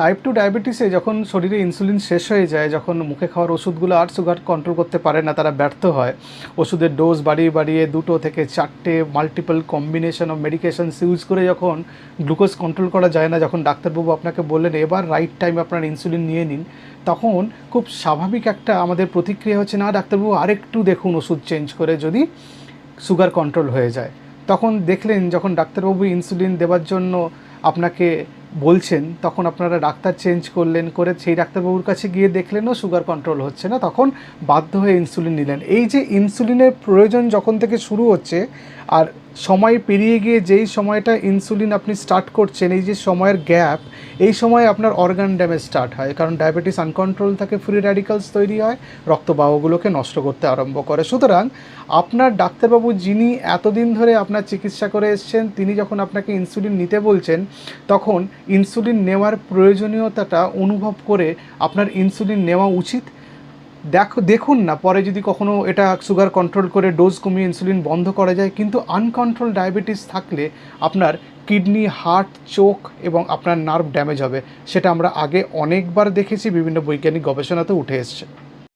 Type two ডায়াবেটিসে যখন শরীরে insulin শেষ হয়ে যায়, যখন মুখে খাওয়ার ওষুধগুলো আর সুগার কন্ট্রোল করতে পারে না, তারা ব্যর্থ হয়। ওষুধের ডোজ বাড়িয়ে বাড়িয়ে দুটো থেকে চারটে multiple combination of medications use করে যখন গ্লুকোজ কন্ট্রোল করা যায় না, যখন ডাক্তারবাবু আপনাকে বললেন, এবার রাইট টাইম আপনার ইনসুলিন নিয়ে নিন, তখন খুব স্বাভাবিক একটা আমাদের প্রতিক্রিয়া হচ্ছে, না, ডাক্তারবাবু, আরেকটু দেখুন ওষুধ চেঞ্জ করে যদি সুগার কন্ট্রোল হয়ে যায়। তখন দেখলেন, যখন ডাক্তারবাবু ইনসুলিন দেওয়ার জন্য আপনাকে বলছেন, তখন আপনারা ডাক্তার চেঞ্জ করলেন, করে সেই ডাক্তারবাবুর কাছে গিয়ে দেখলেনও সুগার কন্ট্রোল হচ্ছে না, তখন বাধ্য হয়ে ইনসুলিন নিলেন। এই যে ইনসুলিনের প্রয়োজন যখন থেকে শুরু হচ্ছে, আর সময় পেরিয়ে গিয়ে যেই সময়টা ইনসুলিন আপনি স্টার্ট করছেন, এই যে সময়ের গ্যাপ এই সময় আপনার অর্গান ড্যামেজ স্টার্ট হয়, কারণ ডায়াবেটিস আনকন্ট্রোল থাকে ফ্রি র্যাডিক্যালস তৈরি হয়, রক্তবাহগুলোকে নষ্ট করতে আরম্ভ করে। সুতরাং আপনার ডাক্তারবাবু যিনি এতদিন ধরে আপনার চিকিৎসা করে এসছেন, তিনি যখন আপনাকে ইনসুলিন নিতে বলছেন, তখন ইনসুলিন নেওয়ার প্রয়োজনীয়তাটা অনুভব করে আপনার ইনসুলিন নেওয়া উচিত। দেখো, দেখুন না, পরে যদি কখনো এটা সুগার কন্ট্রোল করে ডোজ কমিয়ে ইনসুলিন বন্ধ করা যায়, কিন্তু আনকন্ট্রোল ডায়াবেটিস থাকলে আপনার কিডনি, হার্ট, চোখ এবং আপনার নার্ভ ড্যামেজ হবে। সেটা আমরা আগে অনেকবার দেখেছি, বিভিন্ন বৈজ্ঞানিক গবেষণাতে উঠে এসছে।